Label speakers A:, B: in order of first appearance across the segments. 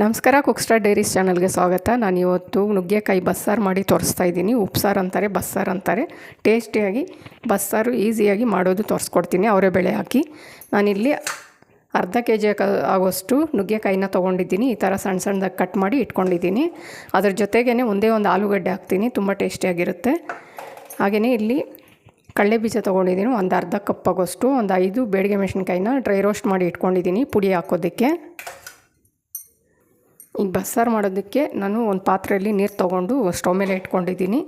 A: ನಮಸ್ಕಾರ ಕುಕ್ಸ್ಟಾರ್ ಡೈರೀಸ್ ಚಾನಲ್ಗೆ ಸ್ವಾಗತ. ನಾನು ಇವತ್ತು ನುಗ್ಗೆಕಾಯಿ ಬಸ್ಸಾರು ಮಾಡಿ ತೋರಿಸ್ತಾ ಇದ್ದೀನಿ. ಉಪ್ಸಾರು ಅಂತಾರೆ, ಬಸ್ಸಾರು ಅಂತಾರೆ. ಟೇಸ್ಟಿಯಾಗಿ ಬಸ್ಸಾರು ಈಸಿಯಾಗಿ ಮಾಡೋದು ತೋರಿಸ್ಕೊಡ್ತೀನಿ. ಅವರೇ ಬೆಳೆ ಹಾಕಿ. ನಾನಿಲ್ಲಿ ಅರ್ಧ ಕೆ ಜಿ ಆಗೋಷ್ಟು ನುಗ್ಗೆಕಾಯಿನ ತೊಗೊಂಡಿದ್ದೀನಿ. ಈ ಥರ ಸಣ್ಣ ಸಣ್ಣದಾಗಿ ಕಟ್ ಮಾಡಿ ಇಟ್ಕೊಂಡಿದ್ದೀನಿ. ಅದ್ರ ಜೊತೆಗೇ ಒಂದೇ ಒಂದು ಆಲೂಗಡ್ಡೆ ಹಾಕ್ತೀನಿ. ತುಂಬ ಟೇಸ್ಟಿಯಾಗಿರುತ್ತೆ. ಹಾಗೆಯೇ ಇಲ್ಲಿ ಕಡಲೆ ಬೀಜ ತೊಗೊಂಡಿದ್ದೀನಿ. ಒಂದು ಅರ್ಧ ಕಪ್ ಆಗೋಷ್ಟು. ಒಂದು ಐದು ಬೇಡಿಗೆ ಮೆಣಸಿನ್ಕಾಯಿನ ಡ್ರೈ ರೋಸ್ಟ್ ಮಾಡಿ ಇಟ್ಕೊಂಡಿದ್ದೀನಿ ಪುಡಿ ಹಾಕೋದಕ್ಕೆ. ಈಗ ಬಸ್ಸಾರು ಮಾಡೋದಕ್ಕೆ ನಾನು ಒಂದು ಪಾತ್ರೆಯಲ್ಲಿ ನೀರು ತೊಗೊಂಡು ಸ್ಟವ್ ಮೇಲೆ ಇಟ್ಕೊಂಡಿದ್ದೀನಿ.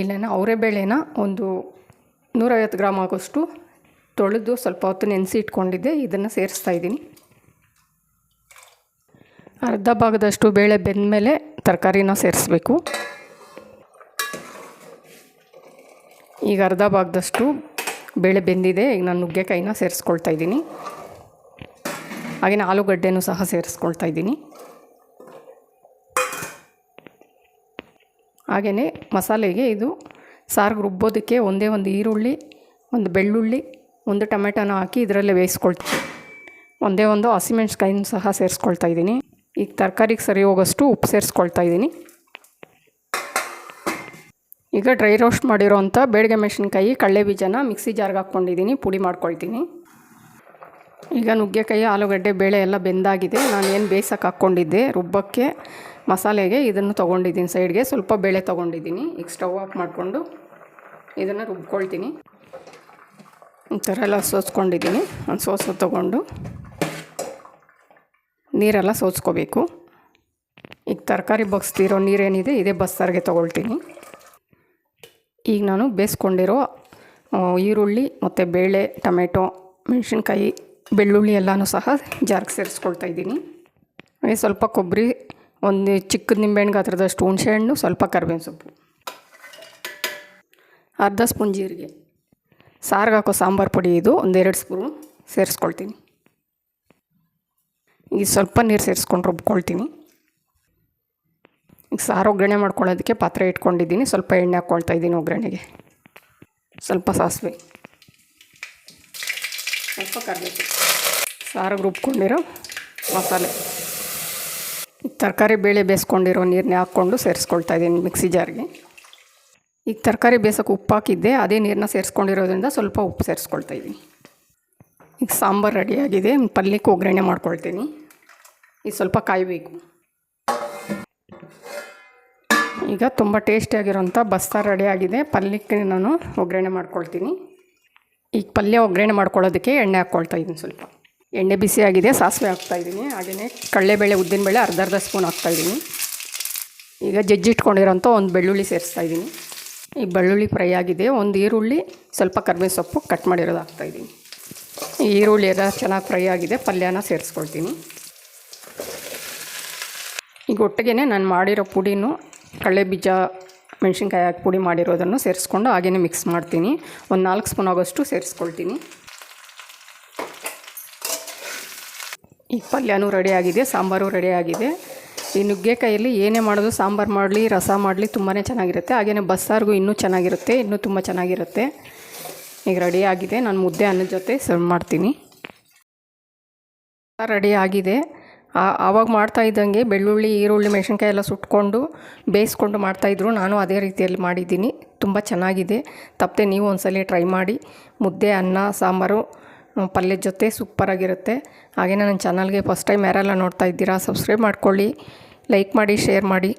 A: ಇಲ್ಲೇನ ಅವರೇ ಬೇಳೆನ ಒಂದು ನೂರೈವತ್ತು ಗ್ರಾಮ್ ಆಗೋಷ್ಟು ತೊಳೆದು ಸ್ವಲ್ಪ ಹೊತ್ತು ನೆನೆಸಿ ಇಟ್ಕೊಂಡಿದ್ದೆ. ಇದನ್ನು ಸೇರಿಸ್ತಾ ಇದ್ದೀನಿ. ಅರ್ಧ ಭಾಗದಷ್ಟು ಬೇಳೆ ಬೆಂದಮೇಲೆ ತರಕಾರಿನ ಸೇರಿಸ್ಬೇಕು. ಈಗ ಅರ್ಧ ಭಾಗದಷ್ಟು ಬೇಳೆ ಬೆಂದಿದೆ. ಈಗ ನಾನು ನುಗ್ಗೆಕಾಯಿನ ಸೇರಿಸ್ಕೊಳ್ತಾ ಇದ್ದೀನಿ. ಹಾಗೆಯೇ ಆಲೂಗಡ್ಡೆನೂ ಸಹ ಸೇರಿಸ್ಕೊಳ್ತಾ ಇದ್ದೀನಿ. ಹಾಗೆಯೇ ಮಸಾಲೆಗೆ ಇದು ಸಾರಿಗೆ ರುಬ್ಬೋದಕ್ಕೆ ಒಂದೇ ಒಂದು ಈರುಳ್ಳಿ, ಒಂದು ಬೆಳ್ಳುಳ್ಳಿ, ಒಂದು ಟೊಮೆಟೊನ ಹಾಕಿ ಇದರಲ್ಲೇ ಬೇಯಿಸ್ಕೊಳ್ತೀನಿ. ಒಂದೇ ಒಂದು ಹಸಿಮೆಣ್ಸ್ಕಾಯಿನ ಸಹ ಸೇರಿಸ್ಕೊಳ್ತಾ ಇದ್ದೀನಿ. ಈಗ ತರಕಾರಿಗೆ ಸರಿ ಹೋಗೋಷ್ಟು ಉಪ್ಪು ಸೇರಿಸ್ಕೊಳ್ತಾ ಇದ್ದೀನಿ. ಈಗ ಡ್ರೈ ರೋಸ್ಟ್ ಮಾಡಿರೋವಂಥ ಬೇಡಿಗೆ ಮೆಣಸಿನ್ಕಾಯಿ, ಕಡಲೆ ಬೀಜನ ಮಿಕ್ಸಿ ಜಾರ್ಗೆ ಹಾಕ್ಕೊಂಡಿದ್ದೀನಿ, ಪುಡಿ ಮಾಡ್ಕೊಳ್ತೀನಿ. ಈಗ ನುಗ್ಗೆಕಾಯಿ, ಆಲೂಗಡ್ಡೆ ಬೇಳೆ ಎಲ್ಲ ಬೆಂದಾಗಿದೆ. ನಾನು ಏನು ಬೇಯಿಸೋಕೆ ಹಾಕ್ಕೊಂಡಿದ್ದೆ ರುಬ್ಬಕ್ಕೆ ಮಸಾಲೆಗೆ ಇದನ್ನು ತೊಗೊಂಡಿದ್ದೀನಿ. ಸೈಡ್ಗೆ ಸ್ವಲ್ಪ ಬೇಳೆ ತೊಗೊಂಡಿದ್ದೀನಿ. ಈಗ ಸ್ಟವ್ ಆಫ್ ಮಾಡಿಕೊಂಡು ಇದನ್ನು ರುಬ್ಕೊಳ್ತೀನಿ. ಈ ಥರ ಎಲ್ಲ ಸೋಸ್ಕೊಂಡಿದ್ದೀನಿ. ಒಂದು ಸೋಸು ತೊಗೊಂಡು ನೀರೆಲ್ಲ ಸೋಸ್ಕೋಬೇಕು. ಈಗ ತರಕಾರಿ ಬಗ್ಸ್ತಿರೋ ನೀರೇನಿದೆ, ಇದೇ ಬಸ್ಸಾರಿಗೆ ತೊಗೊಳ್ತೀನಿ. ಈಗ ನಾನು ಬೇಯಿಸ್ಕೊಂಡಿರೋ ಈರುಳ್ಳಿ ಮತ್ತು ಬೇಳೆ, ಟೊಮೆಟೊ, ಮೆಣಸಿನ್ಕಾಯಿ ಬೆಳ್ಳುಳ್ಳಿ ಎಲ್ಲನೂ ಸಹ ಜಾರ್ಗೆ ಸೇರಿಸ್ಕೊಳ್ತಾ ಇದ್ದೀನಿ. ಹಾಗೆ ಸ್ವಲ್ಪ ಕೊಬ್ಬರಿ, ಒಂದು ಚಿಕ್ಕ ನಿಂಬೆಹಣ್ಣು ಗಾತ್ರದಷ್ಟು ಹುಣಸೆಹಣ್ಣು ಸ್ವಲ್ಪ ಕರಿಬೇವಿನ ಸೊಪ್ಪು. ಅರ್ಧ ಸ್ಪೂನ್ ಜೀರಿಗೆ. ಸಾರಿಗೆ ಹಾಕೋ ಸಾಂಬಾರು ಪುಡಿ ಇದು, ಒಂದೆರಡು ಸ್ಪೂನ್ ಸೇರಿಸ್ಕೊಳ್ತೀನಿ. ಈಗ ಸ್ವಲ್ಪ ನೀರು ಸೇರಿಸ್ಕೊಂಡು ರುಬ್ಕೊಳ್ತೀನಿ. ಈಗ ಸಾರು ಒಗ್ಗರಣೆ ಮಾಡ್ಕೊಳ್ಳೋದಕ್ಕೆ ಪಾತ್ರೆ ಇಟ್ಕೊಂಡಿದ್ದೀನಿ, ಸ್ವಲ್ಪ ಎಣ್ಣೆ ಹಾಕ್ಕೊಳ್ತಾ ಇದ್ದೀನಿ ಒಗ್ಗರಣೆಗೆ. ಸ್ವಲ್ಪ ಸಾಸಿವೆ. ಸ್ವಲ್ಪ ಕರಿಬೇಕು ಸಾರಿಗೆ ರುಬ್ಕೊಂಡಿರೋ ಮಸಾಲೆ. ತರಕಾರಿ ಬೇಳೆ ಬೇಯಿಸ್ಕೊಂಡಿರೋ ನೀರನ್ನ ಹಾಕ್ಕೊಂಡು ಸೇರಿಸ್ಕೊಳ್ತಾ ಇದ್ದೀನಿ ಮಿಕ್ಸಿ ಜಾರ್ಗೆ. ಈಗ ತರಕಾರಿ ಬೇಯಿಸೋಕೆ ಉಪ್ಪು ಹಾಕಿದ್ದೆ, ಅದೇ ನೀರನ್ನ ಸೇರಿಸ್ಕೊಂಡಿರೋದ್ರಿಂದ ಸ್ವಲ್ಪ ಉಪ್ಪು ಸೇರಿಸ್ಕೊಳ್ತಾ ಇದ್ದೀನಿ. ಈಗ ಸಾಂಬಾರು ರೆಡಿಯಾಗಿದೆ ಪಲ್ಯಕ್ಕೆ ಒಗ್ಗರಣೆ ಮಾಡ್ಕೊಳ್ತೀನಿ. ಈಗ ಸ್ವಲ್ಪ ಕಾಯಬೇಕು. ಈಗ ತುಂಬ ಟೇಸ್ಟಿಯಾಗಿರೋಂಥ ಬಸ್ಸಾರು ರೆಡಿಯಾಗಿದೆ ಪಲ್ಯಕ್ಕೆ ನಾನು ಒಗ್ಗರಣೆ ಮಾಡ್ಕೊಳ್ತೀನಿ. ಈಗ ಪಲ್ಯ ಒಗ್ಗರಣೆ ಮಾಡ್ಕೊಳ್ಳೋದಕ್ಕೆ ಎಣ್ಣೆ ಹಾಕ್ಕೊಳ್ತಾ ಇದ್ದೀನಿ ಸ್ವಲ್ಪ. ಎಣ್ಣೆ ಬಿಸಿ ಆಗಿದೆ, ಸಾಸಿವೆ ಹಾಕ್ತಾಯಿದ್ದೀನಿ ಹಾಗೆಯೇ ಕಡಲೆಬೇಳೆ, ಉದ್ದಿನಬೇಳೆ ಅರ್ಧ ಅರ್ಧ ಸ್ಪೂನ್ ಹಾಕ್ತಾಯಿದ್ದೀನಿ ಈಗ ಜಜ್ಜಿಟ್ಕೊಂಡಿರೋಂಥ ಒಂದು ಬೆಳ್ಳುಳ್ಳಿ ಸೇರಿಸ್ತಾ ಇದ್ದೀನಿ ಈ ಬೆಳ್ಳುಳ್ಳಿ ಫ್ರೈ ಆಗಿದೆ. ಒಂದು ಈರುಳ್ಳಿ, ಸ್ವಲ್ಪ ಕರ್ಮೆ ಸೊಪ್ಪು ಕಟ್ ಮಾಡಿರೋದು ಹಾಕ್ತಾಯಿದ್ದೀನಿ ಇದ್ದೀನಿ ಈರುಳ್ಳಿ ಎಲ್ಲ ಚೆನ್ನಾಗಿ ಫ್ರೈ ಆಗಿದೆ, ಪಲ್ಯನ ಸೇರಿಸ್ಕೊಳ್ತೀನಿ. ಈಗ ಒಟ್ಟಿಗೆ ನಾನು ಮಾಡಿರೋ ಪುಡಿನೂ ಕಡಲೆ ಬೀಜ ಮೆಣಸಿನ್ಕಾಯಿ ಹಾಕಿ ಪುಡಿ ಮಾಡಿರೋದನ್ನು ಸೇರಿಸ್ಕೊಂಡು ಹಾಗೆಯೇ ಮಿಕ್ಸ್ ಮಾಡ್ತೀನಿ. ಒಂದು ನಾಲ್ಕು ಸ್ಪೂನ್ ಆಗೋಷ್ಟು ಸೇರಿಸ್ಕೊಳ್ತೀನಿ. ಈ ಪಲ್ಯನೂ ರೆಡಿಯಾಗಿದೆ ಸಾಂಬಾರು ರೆಡಿಯಾಗಿದೆ ಈ ನುಗ್ಗೆಕಾಯಲ್ಲಿ ಏನೇ ಮಾಡೋದು ಸಾಂಬಾರು ಮಾಡಲಿ, ರಸ ಮಾಡಲಿ ತುಂಬಾ ಚೆನ್ನಾಗಿರುತ್ತೆ. ಹಾಗೆಯೇ ಬಸ್ಸಾರಿಗೂ ಇನ್ನೂ ಚೆನ್ನಾಗಿರುತ್ತೆ, ಇನ್ನೂ ತುಂಬ ಚೆನ್ನಾಗಿರುತ್ತೆ. ಈಗ ರೆಡಿಯಾಗಿದೆ ನಾನು ಮುದ್ದೆ ಅನ್ನದ ಜೊತೆ ಸರ್ವ್ ಮಾಡ್ತೀನಿ. ರೆಡಿ ಆಗಿದೆ. ಆವಾಗ ಮಾಡ್ತಾ ಇದ್ದಂಗೆ ಬೆಳ್ಳುಳ್ಳಿ, ಈರುಳ್ಳಿ, ಮೆಣಸಿನ್ಕಾಯಿ ಎಲ್ಲ ಸುಟ್ಕೊಂಡು ಬೇಯಿಸ್ಕೊಂಡು ಮಾಡ್ತಾಯಿದ್ರು ನಾನು ಅದೇ ರೀತಿಯಲ್ಲಿ ಮಾಡಿದ್ದೀನಿ. ತುಂಬ ಚೆನ್ನಾಗಿದೆ. ತಪ್ಪದೆ ನೀವು ಒಂದ್ಸಲ ಟ್ರೈ ಮಾಡಿ. ಮುದ್ದೆ, ಅನ್ನ, ಸಾಂಬಾರು ಪಲ್ಯದ ಜೊತೆ ಸೂಪರಾಗಿರುತ್ತೆ ಹಾಗೆಯೇ ನನ್ನ ಚಾನಲ್ಗೆ ಫಸ್ಟ್ ಟೈಮ್ ಯಾರೆಲ್ಲ ನೋಡ್ತಾ ಇದ್ದೀರಾ, ಸಬ್ಸ್ಕ್ರೈಬ್ ಮಾಡ್ಕೊಳ್ಳಿ. ಲೈಕ್ ಮಾಡಿ, ಶೇರ್ ಮಾಡಿ.